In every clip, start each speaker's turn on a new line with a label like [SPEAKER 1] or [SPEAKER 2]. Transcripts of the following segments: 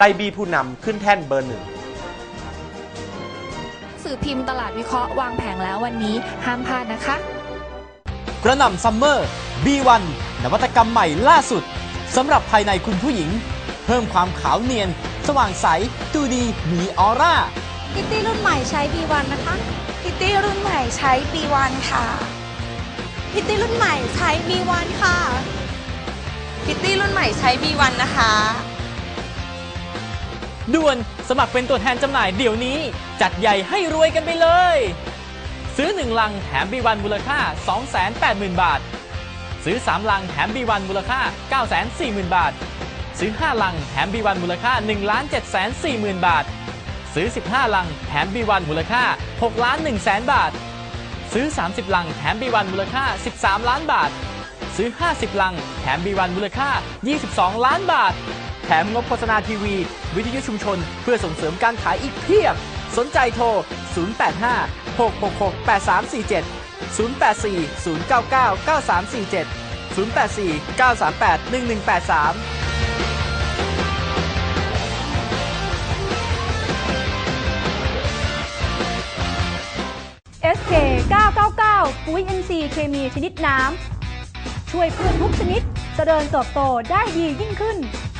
[SPEAKER 1] ไต้บี้ผู้นำขึ้นแท่นเบอร์หนึ่ง
[SPEAKER 2] สื่อพิมพ์ตลาดวิเคราะห์วางแผงแล้ววันนี้ห้ามพลาดนะคะ
[SPEAKER 3] กระหน่ำซัมเมอร์ B1 นวัตกรรมใหม่ล่าสุดสำหรับภายในคุณผู้หญิง เพิ่มความขาวเนียน สว่างใส ดูดีมีออร่า
[SPEAKER 4] พิตตี้รุ่นใหม่ใช้ B1 นะคะ
[SPEAKER 5] พิตตี้รุ่นใหม่ใช้ B1 ค่ะ
[SPEAKER 4] พิตตี้รุ่นใหม่ใช้ B1 ค่ะ
[SPEAKER 5] พิตตี้รุ่นใหม่ใช้ B1 นะคะ
[SPEAKER 3] ด่วนสมัครเป็นตัวแทนจำหน่ายเดี๋ยวนี้ จัดใหญ่ให้รวยกันไปเลย ซื้อ 1 ลังแถม B1 มูลค่า 280,000 บาท ซื้อ 3 ลังแถม B1 มูลค่า 940,000 บาท ซื้อ 5 ลังแถม B1 มูลค่า 1 7 4 0 0 0 บาท ซื้อ 15 ลังแถม B1 มูลค่า6ล้าน1แสนบาท ซื้อ 30 ลังแถม B1 มูลค่า 13 ล้านบาท ซื้อ 50 ลังแถม B1 มูลค่า 22 ล้านบาท แถมงบโฆษณาทีวี วิทยุชุมชน เพื่อส่งเสริมการขายอีกเพียบ สนใจโทร 085 666 8347 084 099 9347 084 938 1183
[SPEAKER 6] SK 999 ปุ๋ย NC เคมีชนิดน้ำ ช่วยพืชทุกชนิดจเจริญเติบโตได้ดียิ่งขึ้น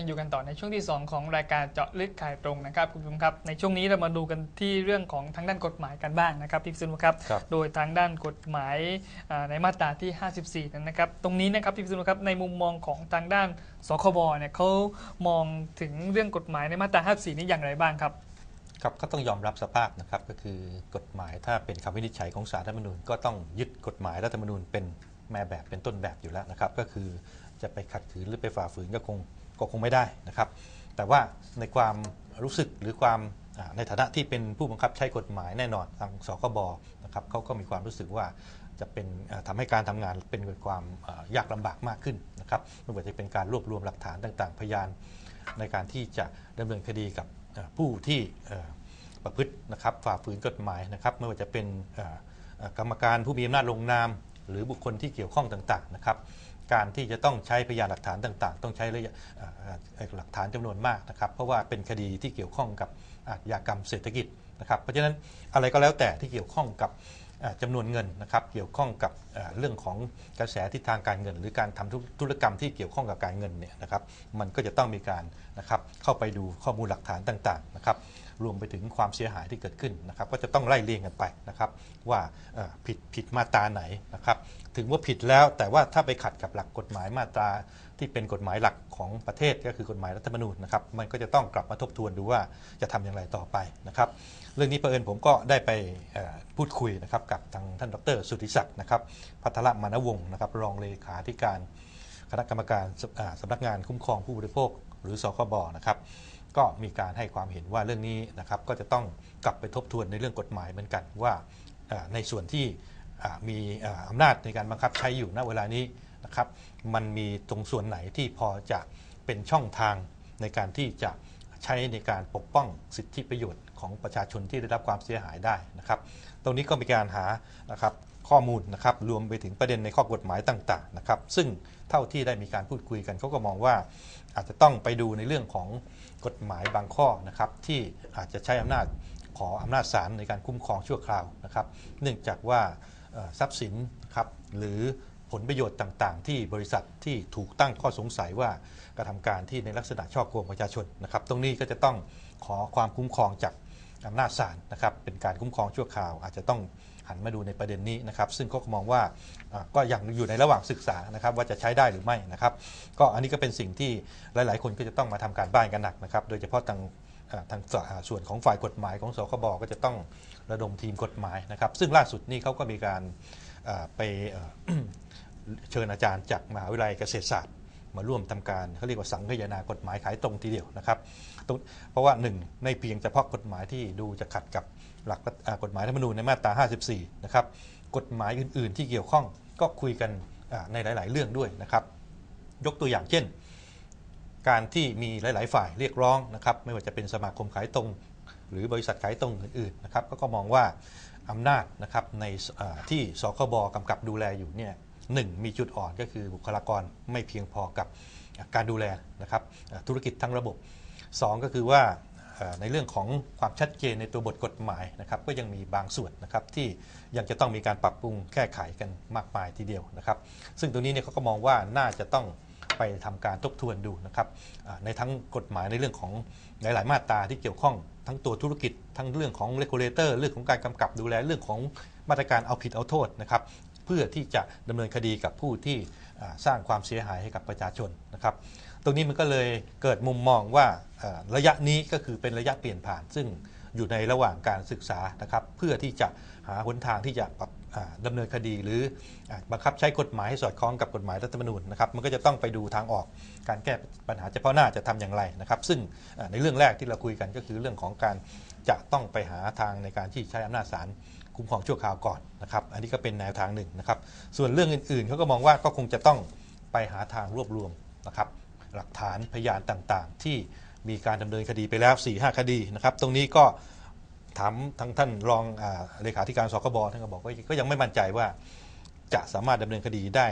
[SPEAKER 7] ยังอยู่กันต่อในช่วงที่ 2 ของรายการเจาะลึกขายตรงนะครับคุณผู้ชมครับในช่วงนี้เรามาดูกันที่เรื่องของทางด้านกฎหมายกันบ้างนะครับพี่พิษณุครับ
[SPEAKER 1] ครับ
[SPEAKER 7] โดยทางด้านกฎหมายอ่าในมาตราที่ 54 นั้นนะครับตรงนี้นะครับพี่พิษณุครับในมุมมองของทางด้านสคบเนี่ยเขามองถึงเรื่องกฎหมายในมาตรา 54 นี้อย่างไรบ้างครับ
[SPEAKER 8] ครับก็ต้องยอมรับสภาพนะครับก็คือกฎหมายถ้าเป็นคำวินิจฉัยของศาลรัฐธรรมนูญก็ต้องยึดกฎหมายรัฐธรรมนูญเป็นแม่แบบเป็นต้นแบบอยู่แล้วนะครับ ก็คือจะไปขัดขืนหรือไปฝ่าฝืนก็คง ก็คงไม่ได้นะครับ แต่ว่าในความรู้สึกหรือความในฐานะที่เป็นผู้บังคับใช้กฎหมายแน่นอนทางสคบนะครับเขาก็มีความรู้สึกว่าจะเป็นอ่าทำให้การทำงานเป็นเกิดความยากลำบากมากขึ้นนะครับไม่ว่าจะเป็นการรวบรวมหลักฐานต่างๆ พยาน ในการที่จะดำเนินคดีกับผู้ที่ประพฤตินะครับฝ่าฝืนกฎหมายนะครับ ไม่ว่าจะเป็นกรรมการผู้มีอำนาจลงนาม หรือบุคคลที่เกี่ยวข้องต่างๆนะครับ การที่จะต้องใช้พยานหลักฐานต่าง ๆ ต้องใช้ระยะหลักฐานจำนวนมากนะครับเพราะว่าเป็นคดีที่เกี่ยวข้องกับอาชญากรรมเศรษฐกิจนะครับเพราะฉะนั้นอะไรก็แล้วแต่ที่เกี่ยวข้องกับจำนวนเงินนะครับเกี่ยวข้องกับเรื่องของกระแสทิศทางการเงิน หรือการทำธุธุรกรรมที่เกี่ยวข้องกับการเงินเนี่ยนะครับมันก็จะต้องมีการนะครับเข้าไปดูข้อมูลหลักฐานต่างๆนะครับ รวมไปถึงความเสียหายที่เกิดขึ้นนะครับ ก็จะต้องไล่เรียงกันไปนะครับว่าผิดผิดมาตราไหนนะครับ ถึงว่าผิดแล้วแต่ว่าถ้าไปขัดกับหลักกฎหมายมาตราที่เป็นกฎหมายหลักของประเทศก็คือกฎหมายรัฐธรรมนูญนะครับ มันก็จะต้องกลับมาทบทวนดูว่าจะทำอย่างไรต่อไปนะครับ เรื่องนี้เอิญผมก็ได้ไปพูดคุยนะครับกับทางท่านดร สุทธิศักดิ์นะครับ พัทรมานวงศ์นะครับรองเลขาธิการคณะกรรมการสอ่าสำนักงานคุ้มครองผู้บริโภค หรือสคบนะครับ ก็มีการให้ความเห็นว่าเรื่องนี้นะครับก็จะต้องกลับไปทบทวนในเรื่องกฎหมายเหมือนกันว่าในส่วนที่มีอำนาจในการบังคับใช้อยู่ณเวลานี้นะครับมันมีตรงส่วนไหนที่พอจะเป็นช่องทางในการที่จะใช้ในการปกป้องสิทธิประโยชน์ของประชาชนที่ได้รับความเสียหายได้นะครับ ตรงนี้ก็มีการหานะครับข้อมูลนะครับรวมไปถึงประเด็นในข้อกฎหมายต่างๆนะครับ ซึ่ง เท่าที่ได้มีการพูดคุยกันเขาก็มองว่า อาจจะต้องไปดูในเรื่องของกฎหมายบางข้อนะครับที่อาจจะใช้อำนาจขออำนาจศาลในการคุ้มครองชั่วคราวนะครับ เนื่องจากว่าทรัพย์สินครับหรือผลประโยชน์ต่างๆ ที่บริษัทที่ถูกตั้งข้อสงสัยว่ากระทำการที่ในลักษณะช่อโกงประชาชนนะครับ ตรงนี้ก็จะต้องขอความคุ้มครองจากอำนาจศาลนะครับ เป็นการคุ้มครองชั่วคราว อาจจะต้อง หันมาดูในประเด็นนี้นะครับ ซึ่งก็มองว่าก็ยังอยู่ในระหว่างศึกษานะครับ ว่าจะใช้ได้หรือไม่นะครับ ก็อันนี้ก็เป็นสิ่งที่หลาย ๆ คนก็จะต้องมาทำการบ้านกันหนักนะครับ โดยเฉพาะทางทางส่วนของฝ่ายกฎหมายของสคบก็จะต้องระดมทีมกฎหมายนะครับ ซึ่งล่าสุดนี่เขาก็มีการไปเชิญอาจารย์จากมหาวิทยาลัยเกษตรศาสตร์ มาร่วมทำการเขาเรียกว่าสังคายนากฎหมายขายตรงทีเดียวนะครับเพราะว่าหนึ่งในเพียงเฉพาะกฎหมายที่ดูจะขัดกับ หลักกฎหมายรัฐธรรมนูญในมาตรา 54 นะครับ กฎหมายอื่น ๆ ที่เกี่ยวข้องก็คุยกันในหลาย ๆ เรื่องด้วยนะครับ ยกตัวอย่างเช่น การที่มีหลาย ๆ ฝ่ายเรียกร้องนะครับ ไม่ว่าจะเป็นสมาคมขายตรง หรือบริษัทขายตรงอื่น ๆ นะครับ ก็ก็มองว่าอำนาจนะครับในที่สคบกำกับดูแลอยู่เนี่ยหนึ่งมีจุดอ่อนก็คือบุคลากรไม่เพียงพอกับการดูแลนะครับธุรกิจทั้งระบบ 2 ก็คือว่า ในเรื่องของความชัดเจนในตัวบทกฎหมายนะครับก็ยังมีบางส่วนนะครับที่ยังจะต้องมีการปรับปรุงแก้ไขกันมากมายทีเดียวนะครับ ซึ่งตรงนี้เนี่ยเขาก็มองว่าน่าจะต้องไปทำการทบทวนดูนะครับในทั้งกฎหมายในเรื่องของหลาย ๆ มาตราที่เกี่ยวข้องทั้งตัวธุรกิจ ทั้งเรื่องของ regulator เรื่องของการกำกับดูแลเรื่องของมาตรการเอาผิดเอาโทษนะครับเพื่อที่จะดำเนินคดีกับผู้ที่สร้างความเสียหายให้กับประชาชนนะครับ ตรงนี้มันก็เลยเกิดมุมมองว่าระยะนี้ก็คือเป็นระยะเปลี่ยนผ่าน ซึ่งอยู่ในระหว่างการศึกษานะครับ เพื่อที่จะหาหนทางที่จะปรับดำเนินคดีหรือบังคับใช้กฎหมายให้สอดคล้องกับกฎหมายรัฐธรรมนูญนะครับมันก็จะต้องไปดูทางออกการแก้ปัญหาเฉพาะหน้าจะทำอย่างไรนะครับ ซึ่งในเรื่องแรกที่เราคุยกันก็คือเรื่องของการจะต้องไปหาทางในการที่ใช้อำนาจศาลคุ้มครองชั่วคราวก่อนนะครับ อันนี้ก็เป็นแนวทางหนึ่งนะครับ ส่วนเรื่องอื่นๆเขาก็มองว่าก็คงจะต้องไปหาทางรวบรวมนะครับ หลักฐานพยานต่างๆ ที่มีการดำเนินคดีไปแล้ว4-5คดีนะครับ ตรงนี้ก็ถามทั้งท่านรองอเลขาธิการสคบท่านก็บอกว่าก็ยังไม่มั่นใจว่าจะสามารถดำเนินคดีได้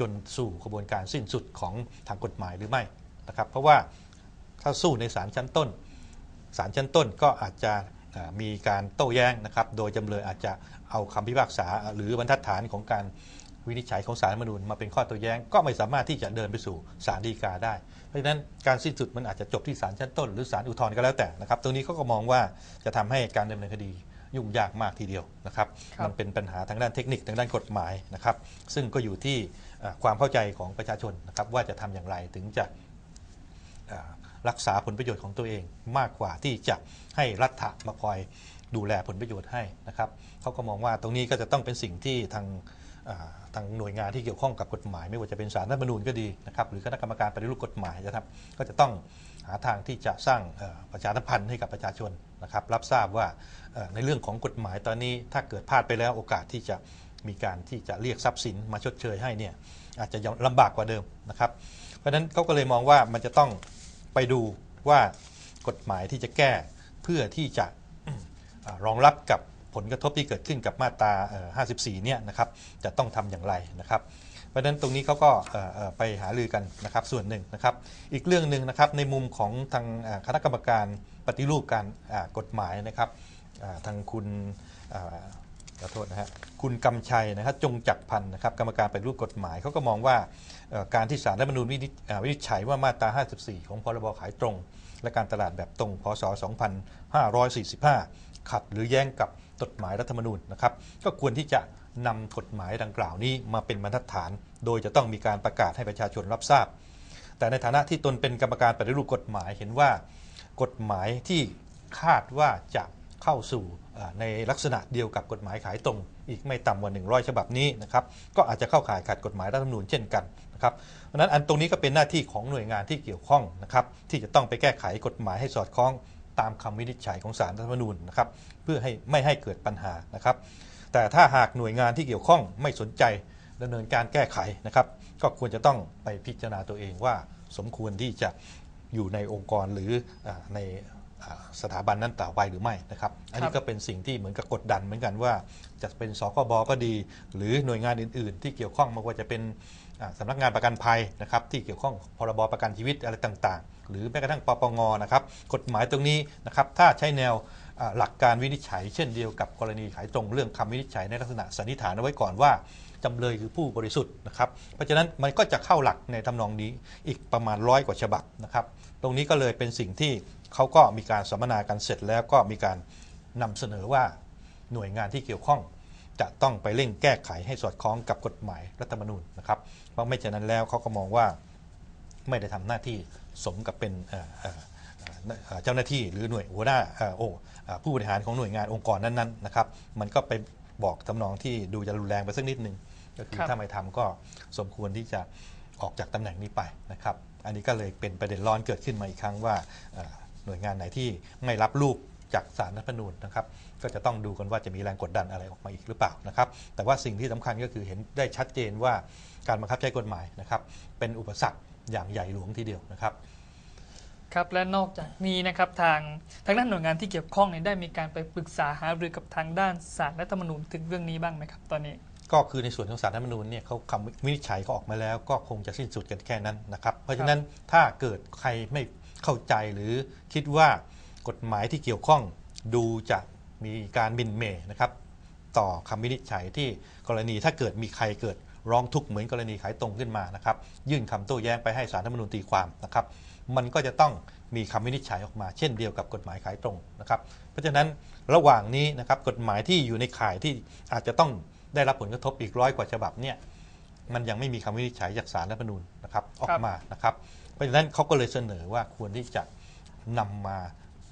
[SPEAKER 8] จนสู่กระบวนการสิ้นสุดของทางกฎหมายหรือไม่นะครับ เพราะว่าถ้าสู้ในศาลชั้นต้นศาลชั้นต้นก็อาจจะมีการโต้แย้งนะครับ โดยจำเลยอาจจะเอาคำพิพากษาหรือบรรทัดฐานของการ วินิจฉัยของศารมนูญมาเป็นข้อโต้แย้งก็ไม่สามารถที่จะเดินไปสู่ศาลฎีกาได้ เพราะฉะนั้นการสิ้นสุดมันอาจจะจบที่ศาลชั้นต้น หรือศาลอุทธรณ์ก็แล้วแต่นะครับ ตรงนี้เขาก็มองว่าจะทำให้การดำเนินคดียุ่งยากมากทีเดียวนะครับ
[SPEAKER 7] รบ
[SPEAKER 8] มันเป็นปัญหาทางด้านเทคนิคทางด้านกฎหมายนะครับ ซึ่งก็อยู่ที่ความเข้าใจของประชาชนนะครับว่าจะทำอย่างไรถึงจะรักษาผลประโยชน์ของตัวเองมากกว่าที่จะให้รัฐมาคอยดูแลผลประโยชน์ให้นะครับเขาก็มองว่าตรงนี้ก็จะต้องเป็นสิ่งที่ทาง ทางหน่วยงานที่เกี่ยวข้องกับกฎหมาย ไม่ว่าจะเป็นสารรัฐมนูญก็ดีนะครับหรือคณะกรรมการปฏิรูปกฎหมายนะครับก็จะต้องหาทางที่จะสร้างประชาสัมพันธ์ให้กับประชาชนนะครับรับทราบว่าในเรื่องของกฎหมายตอนนี้ ถ้าเกิดพลาดไปแล้วโอกาสที่จะมีการที่จะเรียกทรัพย์สินมาชดเชยให้เนี่ยอาจจะลำบากกว่าเดิมนะครับเพราะฉะนั้นเขาก็เลยมองว่ามันจะต้องไปดูว่ากฎหมายที่จะแก้เพื่อที่จะรองรับกับ ผลกระทบที่เกิดขึ้นกับมาตรา 54 เนี่ยนะครับจะต้องทำอย่างไรนะครับเพราะฉะนั้นตรงนี้เขาก็ไปหารือกันนะครับส่วนหนึ่งนะครับ อีกเรื่องหนึ่งนะครับในมุมของทางคณะกรรมการปฏิรูปการกฎหมายนะครับทางคุณขอโทษนะฮะคุณกำชัยนะครับจงจักรพันธ์นะครับกรรมการปฏิรูปกฎหมายเขาก็มองว่าการที่ศาลรัฐธรรมนูญวินิจอ่าวินิจฉัยว่ามาตรา 54 ของพรบขายตรง และการตลาดแบบตรงพศ 2545 ขัดหรือแย้งกับ กฎหมายรัฐธรรมนูญนะครับก็ควรที่จะนำกฎหมายดังกล่าวนี้มาเป็นบรรทัดฐาน โดยจะต้องมีการประกาศให้ประชาชนรับทราบ แต่ในฐานะที่ตนเป็นกรรมการปฏิรูปกฎหมายเห็นว่า กฎหมายที่คาดว่าจะเข้าสู่ในลักษณะเดียวกับกฎหมายขายตรง อีกไม่ต่ำกว่า 100 ฉบับนี้นะครับก็อาจจะเข้าข่ายขัดกฎหมายรัฐธรรมนูญเช่นกันนะครับเพราะนั้นอันตรงนี้ก็เป็นหน้าที่ของหน่วยงานที่เกี่ยวข้องนะครับที่จะต้องไปแก้ไขกฎหมายให้สอดคล้อง ตามคำวินิจฉัยของศาลรัฐธรรมนูญนะครับเพื่อให้ไม่ให้เกิดปัญหานะครับ แต่ถ้าหากหน่วยงานที่เกี่ยวข้องไม่สนใจดำเนินการแก้ไขนะครับ ก็ควรจะต้องไปพิจารณาตัวเองว่า สมควรที่จะอยู่ในองค์กรหรืออาในอ่าสถาบันนั้นต่อไปหรือไม่นะครับ อันนี้ก็เป็นสิ่งที่เหมือนกับกดดันเหมือนกันว่า จะเป็นสคบก็ดี หรือหน่วยงานอื่น ๆ ที่เกี่ยวข้องไม่ว่าจะเป็นอ่าสำนักงานประกันภัยนะครับที่เกี่ยวข้องพรบประกันชีวิตอะไรต่างๆ หรือแม้กระทั่งปปงนะครับกฎหมายตรงนี้นะครับถ้าใช้แนวหลักการวินิจฉัย เช่นเดียวกับกรณีขายตรงเรื่องคำวินิจฉัยในลักษณะสันนิษฐานเอาไว้ก่อนว่าจำเลยคือผู้บริสุทธิ์นะครับ เพราะฉะนั้นมันก็จะเข้าหลักในทำนองนี้อีกประมาณร้อยกว่าฉบับนะครับ ตรงนี้ก็เลยเป็นสิ่งที่เขาก็มีการสัมมนากันเสร็จแล้วก็มีการนำเสนอว่า หน่วยงานที่เกี่ยวข้อง จะต้องไปเร่งแก้ไขให้สอดคล้องกับกฎหมายรัฐธรรมนูญนะครับ เพราะไม่ฉะนั้นแล้วเขาก็มองว่าไม่ได้ทำหน้าที่สมกับเป็นเอ่อเอ่อเอ่อเอ่อเจ้าหน้าที่หรือหน่วยหัวหน้าเอ่อโอ้เอ่อผู้บริหารของหน่วยงานองค์กรนั้นๆนะครับ มันก็ไปบอกทำนองที่ดูจะรุนแรงไปสักนิดหนึ่งก็คือ
[SPEAKER 7] ครับ
[SPEAKER 8] ถ้าไม่ทำก็สมควรที่จะออกจากตำแหน่งนี้ไปนะครับ อันนี้ก็เลยเป็นประเด็นร้อนเกิดขึ้นมาอีกครั้งว่าเอ่อหน่วยงานไหนที่ไม่รับลูก จากสารรัฐธรรมนูญนะครับ ก็จะต้องดูกันว่าจะมีแรงกดดันอะไรออกมาอีกหรือเปล่านะครับ แต่ว่าสิ่งที่สำคัญก็คือเห็นได้ชัดเจนว่าการบังคับใช้กฎหมายนะครับ เป็นอุปสรรคอย่างใหญ่หลวงทีเดียวนะครับ
[SPEAKER 7] ครับและนอกจากนี้นะครับทางทางด้านหน่วยงานที่เกี่ยวข้องเนี่ยได้มีการไปปรึกษาหารือกับทางด้านศาลรัฐธรรมนูญถึงเรื่องนี้บ้างไหมครับตอนนี้
[SPEAKER 8] ก็คือในส่วนของสารรัฐธรรมนูญเนี่ยเขาคำวินิจฉัยเขาออกมาแล้ว ก็คงจะสิ้นสุดกันแค่นั้นนะครับ เพราะฉะนั้นถ้าเกิดใครไม่เข้าใจหรือคิดว่า กฎหมายที่เกี่ยวข้องดูจะมีการหมินเมนะครับ ต่อคำวินิจฉัยที่กรณีถ้าเกิดมีใครเกิดร้องทุกข์เหมือนกรณีขายตรงขึ้นมานะครับ ยื่นคำโต้แย้งไปให้สารรัฐธรรมนูญตีความนะครับ มันก็จะต้องมีคำวินิจฉัยออกมา เช่นเดียวกับกฎหมายขายตรงนะครับ เพราะฉะนั้นระหว่างนี้นะครับกฎหมายที่อยู่ในข่ายที่อาจจะต้องได้รับผลกระทบอีกร้อยกว่าฉบับเนี่ยมันยังไม่มีคำวินิจฉัยจากสารรัฐธรรมนูญนะครับออกมานะครับ เพราะฉะนั้นเขาก็เลยเสนอว่าควรที่จะนำมา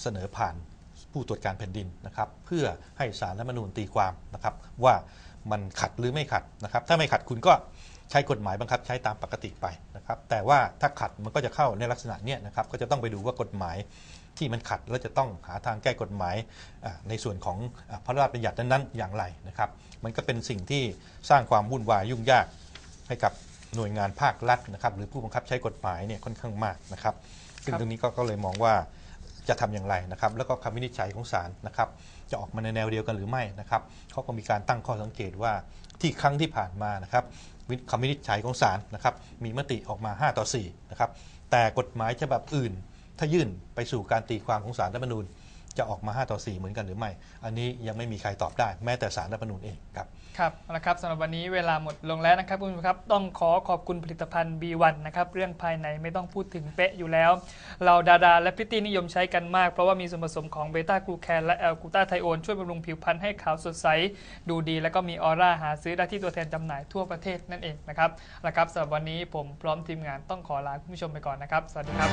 [SPEAKER 8] เสนอผ่านผู้ตรวจการแผ่นดินนะครับ เพื่อให้สารรัฐมนูญตีความนะครับ ว่ามันขัดหรือไม่ขัดนะครับ ถ้าไม่ขัดคุณก็ใช้กฎหมายบังคับใช้ตามปกติไปนะครับ แต่ว่าถ้าขัดมันก็จะเข้าในลักษณะเนี้ยนะครับ ก็จะต้องไปดูว่ากฎหมายที่มันขัดแล้วจะต้องหาทางแก้กฎหมายในส่วนของพระราชบัญญัตินั้นๆอย่างไรนะครับ มันก็เป็นสิ่งที่สร้างความวุ่นวายยุ่งยากให้กับหน่วยงานภาครัฐนะครับ หรือผู้บังคับใช้กฎหมายเนี่ยค่อนข้างมากนะครับ ซึ่งตรงนี้ก็เลยมองว่า จะทำอย่างไรนะครับ แล้วก็คำวินิจฉัยของศาลนะครับ จะออกมาในแนวเดียวกันหรือไม่นะครับเขาก็มีการตั้งข้อสังเกตว่าที่ครั้งที่ผ่านมานะครับคำวินิจฉัยของศาลนะครับมีมติออกมา 5 ต่อ4นะครับแต่กฎหมายฉบับอื่น ถ้ายื่นไปสู่การตีความของศาลรัฐธรรมนูญจะออกมา 5 ต่อ 4 เหมือนกันหรือไม่ อันนี้ยังไม่มีใครตอบได้ แม้แต่ศาลรัฐธรรมนูญเองครับ
[SPEAKER 7] ครับเอาละครับสำหรับวันนี้เวลาหมดลงแล้วนะครับคุณผู้ชมครับต้องขอขอบคุณผลิตภัณฑ์ B1 นะครับเรื่องภายในไม่ต้องพูดถึงเป๊ะอยู่แล้ว เราดาราและพิตตี้นิยมใช้กันมาก เพราะว่ามีส่วนผสมของเบต้ากลูแคนและแอลกูตาไทโอนช่วยบำรุงผิวพรรณให้ขาวสดใส ดูดี และก็มีออร่าหาซื้อได้ที่ตัวแทนจำหน่ายทั่วประเทศนั่นเองนะครับเอาละครับสำหรับวันนี้ผมพร้อมทีมงานต้องขอลาคุณผู้ชมไปก่อนนะครับ สวัสดีครับ